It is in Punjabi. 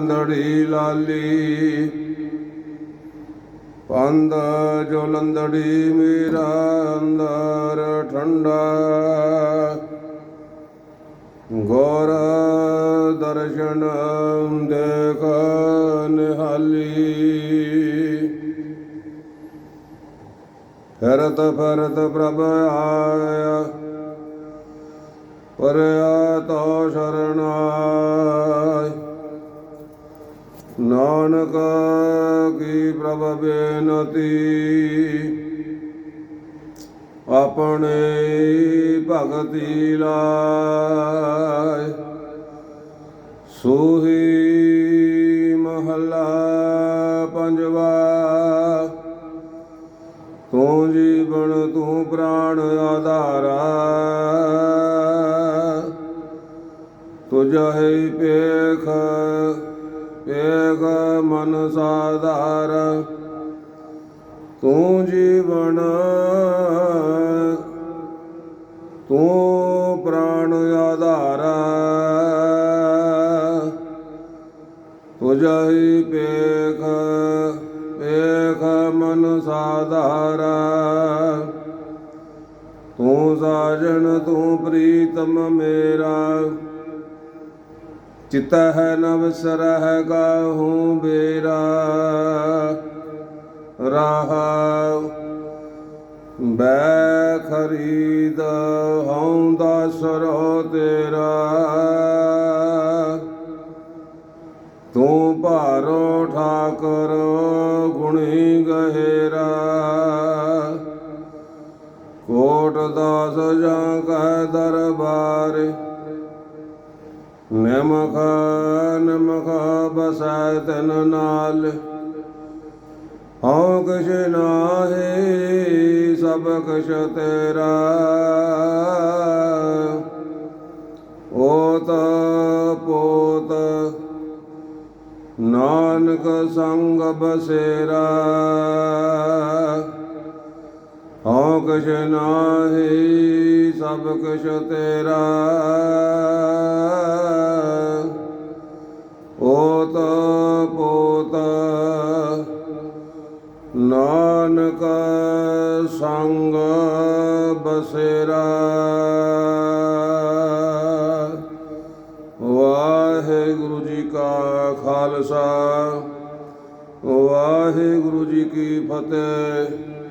ਲੰਦੜੀ ਲਾਲੀ, ਪੰਦ ਜੋ ਲੰਦੜੀ ਮੇਰਾ ਅੰਦਰ ਠੰਡਾ। ਗੌਰ ਦਰਸ਼ਨ ਦੇਖ ਨਿਹਾਲੀ। ਫਿਰਤ ਫਰਤ ਪ੍ਰਭ ਆਇਆ, ਪਰਿਆ ਤੋ ਸ਼ਰਨਾਇ ਨਾਨਕ ਕੀ ਪ੍ਰਭ ਬੇਨਤੀ। ਆਪਣੇ ਭਗਤੀ ਲਾਇ ਸੋਹੀ ਮਹੱਲਾ ਪੰਜਵਾ, ਤੂੰ ਜੀਵਨ ਤੂੰ ਪ੍ਰਾਣ ਆਧਾਰਾ। ਤੁਝਾ ਹੀ ਪੇਖ ਪੇਖ ਮਨ ਸਾਧਾਰ, ਤੂੰ ਜੀਵਨ, ਤੂੰ ਪ੍ਰਾਣ ਆਧਾਰਾ। ਤੁਝਾ ਪੇਖ ਪੇਖ ਮਨ ਸਾਧਾਰਾ। ਤੂੰ ਸਾਜਣ, ਤੂੰ ਪ੍ਰੀਤਮ ਮੇਰਾ। ਚਿਤ ਹੈ ਨਵ ਸਰਹ ਗਾਹੂ ਬੇਰਾ, ਰਾਹਾ ਬੈ ਖਰੀਦ ਹਉ ਦਾਸਰੋ ਤੇਰਾ। ਤੂੰ ਭਾਰੋ ਠਾਕਰ ਗੁਣੀ ਗਹਿਰਾ, ਕੋਟ ਦਾਸ ਜਾਂ ਕੈ ਦਰਬਾਰ ਨਮਕ ਨਮਕ ਬਸੈ ਤਨ ਨਾਲ ਹਉ ਕਛ ਨਾਹੀ ਸਭ ਕਛ ਤੇਰਾ ਓਤ ਪੋਤ ਨਾਨਕ ਸੰਗ ਬਸੇਰਾ ਹਉ ਕਛ ਨਾਹੀ ਸਭ ਕਛ ਤੇਰਾ ਪੋਤ ਨਾਨਕ ਸੰਗ ਬਸੇਰਾ ਵਾਹਿਗੁਰੂ ਜੀ ਕਾ ਖਾਲਸਾ ਵਾਹਿਗੁਰੂ ਜੀ ਕੀ ਫਤਿਹ